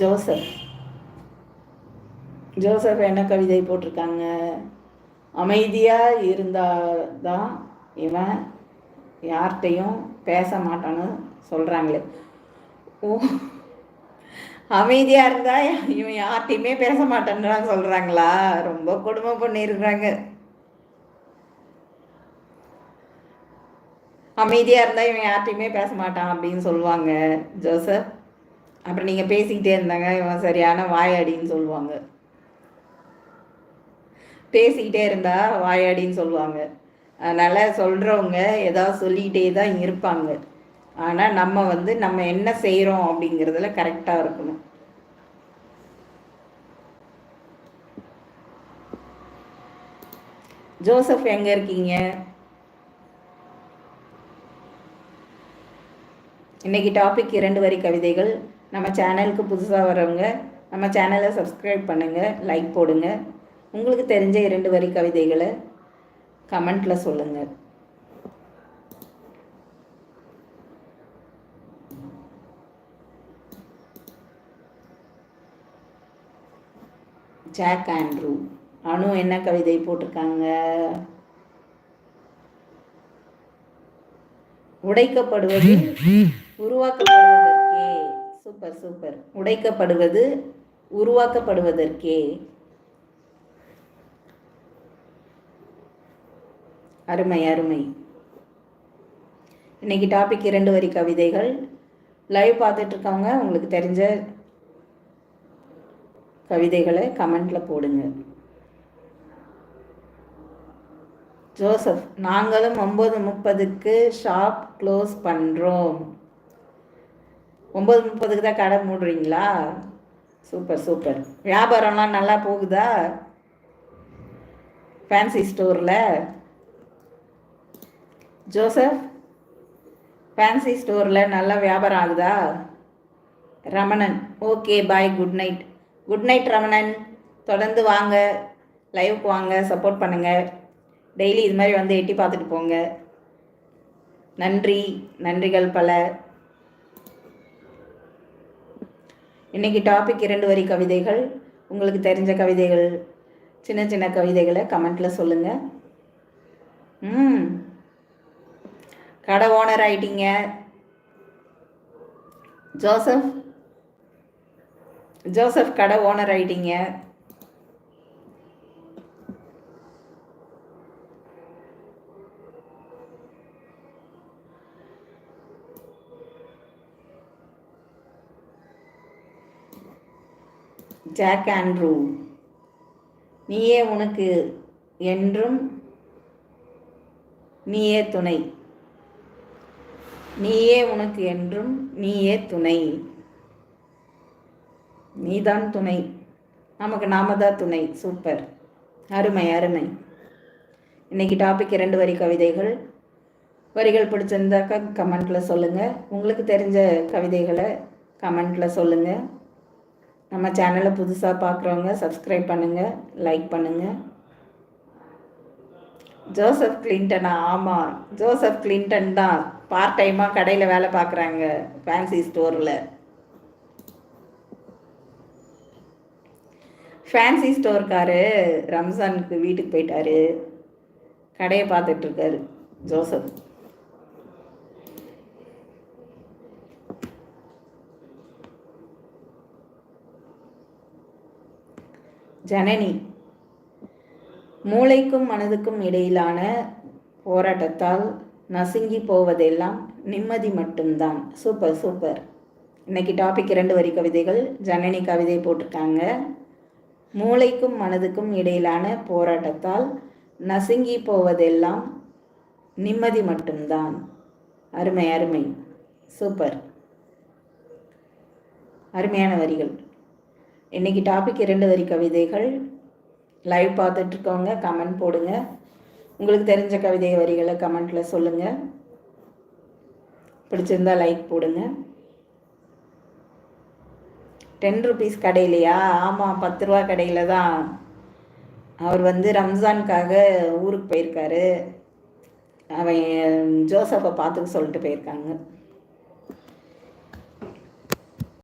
Joseph. Joseph என்ன கவிதை போட்டிருக்காங்க? அமைதியாக இருந்தால் தான் இவன் யார்கிட்டையும் பேச மாட்டான்னு சொல்கிறாங்களே ஓ அமைதியாக இருந்தால் இவன் யார்கிட்டையுமே பேச மாட்டேன்னு சொல்கிறாங்களா ரொம்ப கொடுமை பண்ணியிருக்கிறாங்க. அமைதியாக இருந்தால் இவன் யார்கிட்டையுமே பேச மாட்டான் அப்படின்னு சொல்லுவாங்க ஜோசப். அப்புறம் நீங்கள் பேசிக்கிட்டே இருந்தாங்க இவன் சரியான வாயாடின்னு சொல்லுவாங்க. பேசிக்கிட்டே இருந்தா வாயாடின்னு சொல்லுவாங்க. அதனால் சொல்கிறவங்க ஏதாவது சொல்லிக்கிட்டே தான் இருப்பாங்க. ஆனால் நம்ம வந்து நம்ம என்ன செய்கிறோம் அப்படிங்கிறதுல கரெக்டாக இருக்கணும். ஜோசப் எங்கே இருக்கீங்க? இன்னைக்கு டாபிக் இரண்டு வரி கவிதைகள். நம்ம சேனலுக்கு புதுசாக வரவங்க நம்ம சேனலை சப்ஸ்கிரைப் பண்ணுங்கள் லைக் போடுங்க. உங்களுக்கு தெரிஞ்ச இரண்டு வரி கவிதைகளை கமெண்ட்டில் சொல்லுங்கள் ஜாக் ஆண்ட்ரூ. அனு என்ன கவிதை போட்டிருக்காங்க? உடைக்கப்படுவது உருவாக்கப்படுவதற்கே சூப்பர் சூப்பர். உடைக்கப்படுவது உருவாக்கப்படுவதற்கே. அருமை அருமை. இன்னைக்கு டாபிக் இரண்டு வரி கவிதைகள். லைவ் பார்த்துட்டு இருக்கவங்க உங்களுக்கு தெரிஞ்ச கவிதைகளை கமெண்ட்ல போடுங்க. ஜோசப் நாங்களும் ஒம்பது முப்பதுக்கு ஷாப் க்ளோஸ் பண்ணுறோம் ஒம்பது முப்பதுக்கு தான் கடை மூடுறீங்களா? Super super. வியாபாரம்லாம் நல்லா போகுதா? ஃபேன்சி ஸ்டோரில் ஜோசப் ஃபேன்சி ஸ்டோரில் நல்லா வியாபாரம் ஆகுதா? Ramanan okay bye good night good night Ramanan. தொடர்ந்து வாங்க. லைவுக்கு வாங்க. சப்போர்ட் பண்ணுங்கள் டெய்லி இது மாதிரி வந்து எட்டி பார்த்துட்டு போங்க. நன்றி. நன்றிகள் பல. இன்னைக்கு டாபிக் இரண்டு வரி கவிதைகள். உங்களுக்கு தெரிஞ்ச கவிதைகள் சின்ன சின்ன கவிதைகளை கமெண்ட்டில் சொல்லுங்கள் ம். கடை ஓனர் ஆயிட்டீங்க. ஜோசப் ஜோசப் கடை ஓனர் ஆயிட்டீங்க. ஜாக் ஆண்ட்ரூ நீயே உனக்கு என்றும் நீயே துணை. நீயே உனக்கு என்றும் நீயே துணை. நீதான் துணை. நமக்கு நாம தான் துணை. சூப்பர். அருமை அருமை. இன்னைக்கு டாபிக் இரண்டு வரி கவிதைகள். வரிகள் பிடிச்சிருந்தாக்கா கமெண்ட்டில் சொல்லுங்கள் உங்களுக்கு தெரிஞ்ச கவிதைகளை கமெண்ட்டில் சொல்லுங்கள் நம்ம சேனலை புதுசாக பார்க்குறவங்க சப்ஸ்கிரைப் பண்ணுங்கள் லைக் பண்ணுங்கள் ஜோசப் கிளின்டனா ஆமாம் ஜோசப் கிளின்டன் தான் பார்ட் டைமாக கடையில் வேலை பார்க்குறாங்க ஃபேன்சி ஸ்டோரில் ஃபேன்சி ஸ்டோர்காரு ரம்ஜானுக்கு வீட்டுக்கு போயிட்டாரு. கடையை பார்த்துட்ருக்காரு ஜோசப். ஜனனி. மூளைக்கும் மனதுக்கும் இடையிலான போராட்டத்தால் நசுங்கி போவதெல்லாம் நிம்மதி மட்டும்தான். Super super. இன்னைக்கு டாபிக் இரண்டு வரி கவிதைகள். ஜனனி கவிதை போட்டிருக்காங்க. மூளைக்கும் மனதுக்கும் இடையிலான போராட்டத்தால் நசுங்கி போவதெல்லாம் நிம்மதி மட்டும்தான். அருமை அருமை. சூப்பர். அருமையான வரிகள். இன்னைக்கு டாபிக் இரண்டு வரி கவிதைகள். லைவ் பார்த்துட்ருக்கவங்க கமெண்ட் போடுங்க. உங்களுக்கு தெரிஞ்ச கவிதை வரிகளை கமெண்ட்டில் சொல்லுங்கள் பிடிச்சிருந்தா லைக் போடுங்க. டென் ருபீஸ் கடையிலையா? ஆமாம் பத்து ரூபா கடையில் தான். அவர் வந்து ரம்ஜானுக்காக ஊருக்கு போயிருக்காரு. அவன் ஜோசப்பை பார்த்துக்க சொல்லிட்டு போயிருக்காங்க.